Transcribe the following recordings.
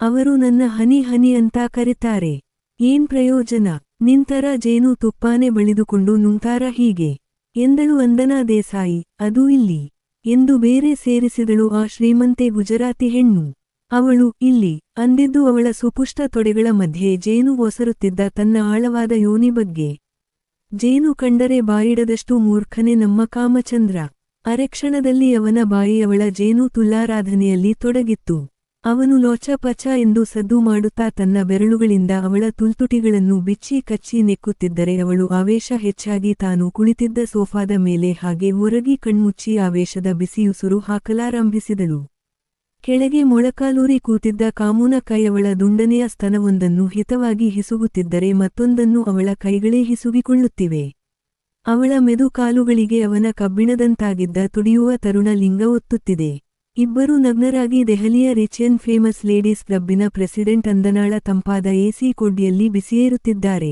ಅವರು ನನ್ನ ಹನಿ ಹನಿ ಅಂತ ಕರೆತಾರೆ. ಏನ್ ಪ್ರಯೋಜನ? ನಿಂತರ ಜೇನು ತುಪ್ಪಾನೆ ಬಳಿದುಕೊಂಡು ನುಂಗ್ತಾರ ಹೀಗೆ. ಎಂದಳು ಅಂದನಾ ದೇಸಾಯಿ, ಅದು ಇಲ್ಲಿ. ಎಂದು ಬೇರೆ ಸೇರಿಸಿದಳು ಆ ಶ್ರೀಮಂತೆ ಗುಜರಾತಿ ಹೆಣ್ಣು. ಅವಳು ಇಲ್ಲಿ. ಅಂದಿದ್ದು ಅವಳ ಸುಪುಷ್ಟ ತೊಡೆಗಳ ಮಧ್ಯೆ ಜೇನು ಒಸರುತ್ತಿದ್ದ ತನ್ನ ಆಳವಾದ ಯೋನಿ ಬಗ್ಗೆ. ಜೇನು ಕಂಡರೆ ಬಾಯಿಡದಷ್ಟು ಮೂರ್ಖನೆ ನಮ್ಮ ಕಾಮಚಂದ್ರ. ಅರೆಕ್ಷಣದಲ್ಲಿ ಅವನ ಬಾಯಿ ಅವಳ ಜೇನು ತುಲ್ಲಾರಾಧನೆಯಲ್ಲಿ ತೊಡಗಿತ್ತು. ಅವನು ಲೋಚಪಚ ಎಂದು ಸದ್ದು ಮಾಡುತ್ತಾ ತನ್ನ ಬೆರಳುಗಳಿಂದ ಅವಳ ತುಲ್ತುಟಿಗಳನ್ನು ಬಿಚ್ಚಿ ಕಚ್ಚಿ ನೆಕ್ಕುತ್ತಿದ್ದರೆ ಅವಳು ಆವೇಶ ಹೆಚ್ಚಾಗಿ ತಾನು ಕುಳಿತಿದ್ದ ಸೋಫಾದ ಮೇಲೆ ಹಾಗೆ ಹೊರಗಿ ಕಣ್ಮುಚ್ಚಿ ಆವೇಶದ ಬಿಸಿಯುಸುರು ಹಾಕಲಾರಂಭಿಸಿದಳು. ಕೆಳಗೆ ಮೊಳಕಾಲೂರಿ ಕೂತಿದ್ದ ಕಾಮೂನ ಕೈ ಅವಳ ದುಂಡನೆಯ ಸ್ತನವೊಂದನ್ನು ಹಿತವಾಗಿ ಹಿಸುಗುತ್ತಿದ್ದರೆ ಮತ್ತೊಂದನ್ನು ಅವಳ ಕೈಗಳೇ ಹಿಸುಗಿಕೊಳ್ಳುತ್ತಿವೆ. ಅವಳ ಮೆದು ಕಾಲುಗಳಿಗೆ ಅವನ ಕಬ್ಬಿಣದಂತಾಗಿದ್ದ ತುಡಿಯುವ ತರುಣ ಲಿಂಗ ಒತ್ತುತ್ತಿದೆ. ಇಬ್ಬರು ನಗ್ನರಾಗಿ ದೆಹಲಿಯ ರಿಚ್ ಅಂಡ್ ಫೇಮಸ್ ಲೇಡೀಸ್ ಕ್ಲಬ್ಬಿನ ಪ್ರೆಸಿಡೆಂಟ್ ಅಂದನಾಳ ತಂಪಾದ ಎಸಿ ಕೊಡ್ಡಿಯಲ್ಲಿ ಬಿಸಿಯೇರುತ್ತಿದ್ದಾರೆ.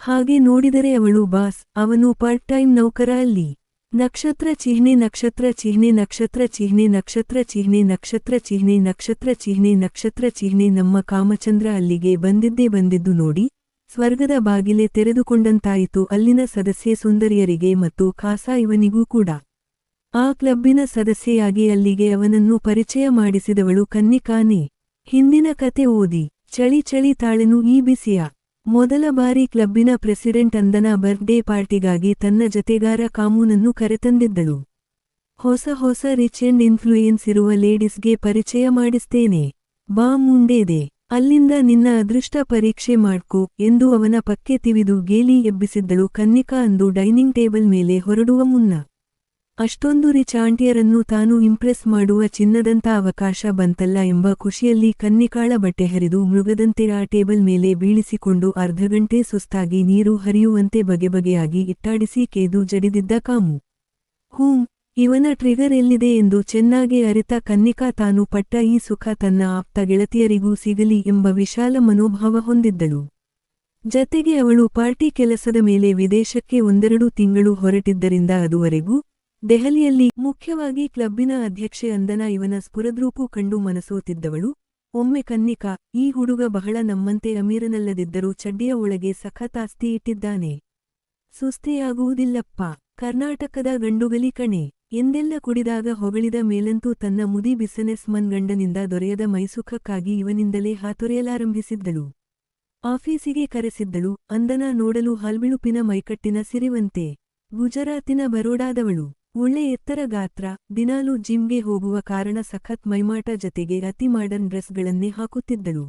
ಹಾಗೆ ನೋಡಿದರೆ ಅವಳು ಬಾಸ್, ಅವನು ಪಾರ್ಟ್ ಟೈಮ್ ನೌಕರ ಅಲ್ಲಿ. ನಕ್ಷತ್ರ ಚಿಹ್ನೆ ನಕ್ಷತ್ರ ಚಿಹ್ನೆ ನಕ್ಷತ್ರ ಚಿಹ್ನೆ ನಕ್ಷತ್ರ ಚಿಹ್ನೆ ನಕ್ಷತ್ರ ಚಿಹ್ನೆ ನಕ್ಷತ್ರ ಚಿಹ್ನೆ ನಕ್ಷತ್ರ ಚಿಹ್ನೆ ನಮ್ಮ ಕಾಮಚಂದ್ರ ಅಲ್ಲಿಗೆ ಬಂದಿದ್ದೇ ಬಂದಿದ್ದು ನೋಡಿ, ಸ್ವರ್ಗದ ಬಾಗಿಲೆ ತೆರೆದುಕೊಂಡಂತಾಯಿತು ಅಲ್ಲಿನ ಸದಸ್ಯೆ ಸುಂದರಿಯರಿಗೆ ಮತ್ತು ಖಾಸಾ ಇವನಿಗೂ ಕೂಡ. ಆ ಕ್ಲಬ್ಬಿನ ಸದಸ್ಯೆಯಾಗಿ ಅಲ್ಲಿಗೆ ಅವನನ್ನು ಪರಿಚಯ ಮಾಡಿಸಿದವಳು ಕನ್ನಿಕಾನೆ ಹಿಂದಿನ ಕತೆ ಓದಿ, ಚಳಿ ಚಳಿ ತಾಳೆನು ಈ ಬಿಸಿಯ. ಮೊದಲ ಬಾರಿ ಕ್ಲಬ್ಬಿನ ಪ್ರೆಸಿಡೆಂಟ್ ಅಂದನ ಬರ್ತ್ಡೇ ಪಾರ್ಟಿಗಾಗಿ ತನ್ನ ಜತೆಗಾರ ಕಾಮೂನನ್ನು ಕರೆತಂದಿದ್ದಳು. ಹೊಸ ಹೊಸ ರಿಚ್ ಅಂಡ್ ಇನ್ಫ್ಲೂಯೆನ್ಸ್ ಇರುವ ಲೇಡೀಸ್ಗೆ ಪರಿಚಯ ಮಾಡಿಸ್ತೇನೆ. ಬಾ ಮುಂಡೇದೆ ಅಲ್ಲಿಂದ ನಿನ್ನ ಅದೃಷ್ಟ ಪರೀಕ್ಷೆ ಮಾಡ್ಕೋ ಎಂದು ಅವನ ಪಕ್ಕೆ ತಿವಿದು ಗೇಲಿ ಎಬ್ಬಿಸಿದ್ದಳು ಕನ್ನಿಕಾ ಅಂದು ಡೈನಿಂಗ್ ಟೇಬಲ್ ಮೇಲೆ ಹೊರಡುವ ಮುನ್ನ. ಅಷ್ಟೊಂದು ರಿಚ್ ಆಂಟಿಯರನ್ನು ತಾನು ಇಂಪ್ರೆಸ್ ಮಾಡುವ ಚಿನ್ನದಂತ ಅವಕಾಶ ಬಂತಲ್ಲ ಎಂಬ ಖುಷಿಯಲ್ಲಿ ಕನ್ನಿಕಾಳ ಬಟ್ಟೆ ಹರಿದು ಮೃಗದಂತೆ ಆ ಟೇಬಲ್ ಮೇಲೆ ಬೀಳಿಸಿಕೊಂಡು ಅರ್ಧ ಗಂಟೆ ಸುಸ್ತಾಗಿ ನೀರು ಹರಿಯುವಂತೆ ಬಗೆಬಗೆಯಾಗಿ ಇಟ್ಟಾಡಿಸಿ ಕೇದು ಜಡಿದಿದ್ದ ಕಾಮು. ಹೂಂ, ಇವನ ಟ್ರಿಗರ್ ಎಲ್ಲಿದೆ ಎಂದು ಚೆನ್ನಾಗಿ ಅರಿತ ಕನ್ನಿಕಾ ತಾನು ಪಟ್ಟ ಈ ಸುಖ ತನ್ನ ಆಪ್ತ ಗೆಳತಿಯರಿಗೂ ಸಿಗಲಿ ಎಂಬ ವಿಶಾಲ ಮನೋಭಾವ ಹೊಂದಿದ್ದಳು. ಜತೆಗೆ ಅವಳು ಪಾರ್ಟಿ ಕೆಲಸದ ಮೇಲೆ ವಿದೇಶಕ್ಕೆ ಒಂದೆರಡು ತಿಂಗಳು ಹೊರಟಿದ್ದರಿಂದ ಅದುವರೆಗೂ ದೆಹಲಿಯಲ್ಲಿ ಮುಖ್ಯವಾಗಿ ಕ್ಲಬ್ಬಿನ ಅಧ್ಯಕ್ಷೆ ಅಂದನ ಇವನ ಸ್ಫುರದ್ರೂಪು ಕಂಡು ಮನಸೋತಿದ್ದವಳು. ಒಮ್ಮೆ ಕನ್ನಿಕಾ, ಈ ಹುಡುಗ ಬಹಳ ನಮ್ಮಂತೆ ಅಮೀರನಲ್ಲದಿದ್ದರೂ ಚಡ್ಡಿಯ ಒಳಗೆ ಸಖತಾಸ್ತಿ ಇಟ್ಟಿದ್ದಾನೆ. ಸುಸ್ತಿಯಾಗುವುದಿಲ್ಲಪ್ಪ ಕರ್ನಾಟಕದ ಗಂಡುಗಲಿ ಕಣೆ, ಎಂದೆಲ್ಲ ಕುಡಿದಾಗ ಹೊಗಳಿದ ಮೇಲಂತೂ ತನ್ನ ಮುದಿ ಬಿಸಿನೆಸ್ ಮನ್ ಗಂಡನಿಂದ ದೊರೆಯದ ಮೈಸುಖಕ್ಕಾಗಿ ಇವನಿಂದಲೇ ಹಾತೊರೆಯಲಾರಂಭಿಸಿದ್ದಳು. ಆಫೀಸಿಗೆ ಕರೆಸಿದ್ದಳು, ಅಂದನ ನೋಡಲು ಹಲ್ಬಿಳುಪಿನ ಮೈಕಟ್ಟಿನ ಸಿರಿವಂತೆ. ಗುಜರಾತಿನ ಬರೋಡಾದವಳು. ಒಳ್ಳೆ ಎತ್ತರ ಗಾತ್ರ, ದಿನಾಲೂ ಜಿಮ್ಗೆ ಹೋಗುವ ಕಾರಣ ಸಖತ್ ಮೈಮಾಟ ಜತೆಗೆ ಅತಿ ಮಾಡರ್ನ್ ಡ್ರೆಸ್ಗಳನ್ನೇ ಹಾಕುತ್ತಿದ್ದಳು.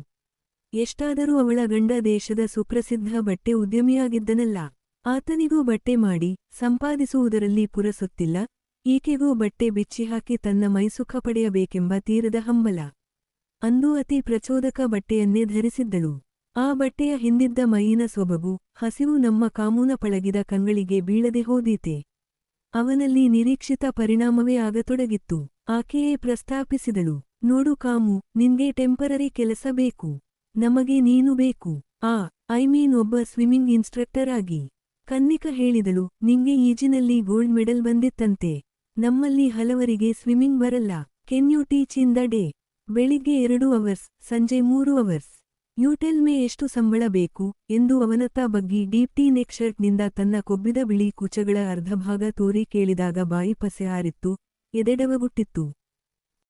ಎಷ್ಟಾದರೂ ಅವಳ ಗಂಡ ದೇಶದ ಸುಪ್ರಸಿದ್ಧ ಬಟ್ಟೆ ಉದ್ಯಮಿಯಾಗಿದ್ದನಲ್ಲ. ಆತನಿಗೂ ಬಟ್ಟೆ ಮಾಡಿ ಸಂಪಾದಿಸುವುದರಲ್ಲಿ ಪುರಸುತ್ತಿಲ್ಲ, ಈಕೆಗೂ ಬಟ್ಟೆ ಬಿಚ್ಚಿಹಾಕಿ ತನ್ನ ಮೈಸುಖ ಪಡೆಯಬೇಕೆಂಬ ತೀರದ ಹಂಬಲ. ಅಂದು ಅತಿ ಪ್ರಚೋದಕ ಬಟ್ಟೆಯನ್ನೇ ಧರಿಸಿದ್ದಳು. ಆ ಬಟ್ಟೆಯ ಹಿಂದಿದ್ದ ಮೈಯಿನ ಸೊಬಗು, ಹಸಿವು ನಮ್ಮ ಕಾಮೂನ ಪಳಗಿದ ಕಂಗಳಿಗೆ ಬೀಳದೆ ಹೋದೀತೆ. ಅವನಲ್ಲಿ ನಿರೀಕ್ಷಿತ ಪರಿಣಾಮವೇ ಆಗತೊಡಗಿತ್ತು. ಆಕೆಯೇ ಪ್ರಸ್ತಾಪಿಸಿದಳು, ನೋಡು ಕಾಮು, ನಿನ್ಗೆ ಟೆಂಪರರಿ ಕೆಲಸ ಬೇಕು. ನಮಗೆ ನೀನು ಬೇಕು. ಆ, ಐ ಮೀನ್ ಒಬ್ಬ ಸ್ವಿಮ್ಮಿಂಗ್ ಇನ್ಸ್ಟ್ರಕ್ಟರ್ ಆಗಿ. ಕನ್ನಿಕ ಹೇಳಿದಳು, ನಿಂಗೆ ಈಜಿನಲ್ಲಿ ಗೋಲ್ಡ್ ಮೆಡಲ್ ಬಂದಿತ್ತಂತೆ. ನಮ್ಮಲ್ಲಿ ಹಲವರಿಗೆ ಸ್ವಿಮ್ಮಿಂಗ್ ಬರಲ್ಲ. Can you teach in the day? ಬೆಳಿಗ್ಗೆ ಎರಡು ಅವರ್ಸ್, ಸಂಜೆ ಮೂರು ಅವರ್ಸ್. ಯೂಟೆಲ್ ಮೇ ಎಷ್ಟು ಸಂಬಳ ಬೇಕು ಎಂದು ಅವನತ್ತ ಬಗ್ಗಿ ಡೀಪ್ಟಿ ಶರ್ಟ್ನಿಂದ ತನ್ನ ಕೊಬ್ಬಿದ ಬಿಳಿ ಕುಚಗಳ ಅರ್ಧಭಾಗ ತೋರಿ ಕೇಳಿದಾಗ ಬಾಯಿ ಪಸೆ ಹಾರಿತ್ತು, ಎದೆಡವಗುಟ್ಟಿತ್ತು.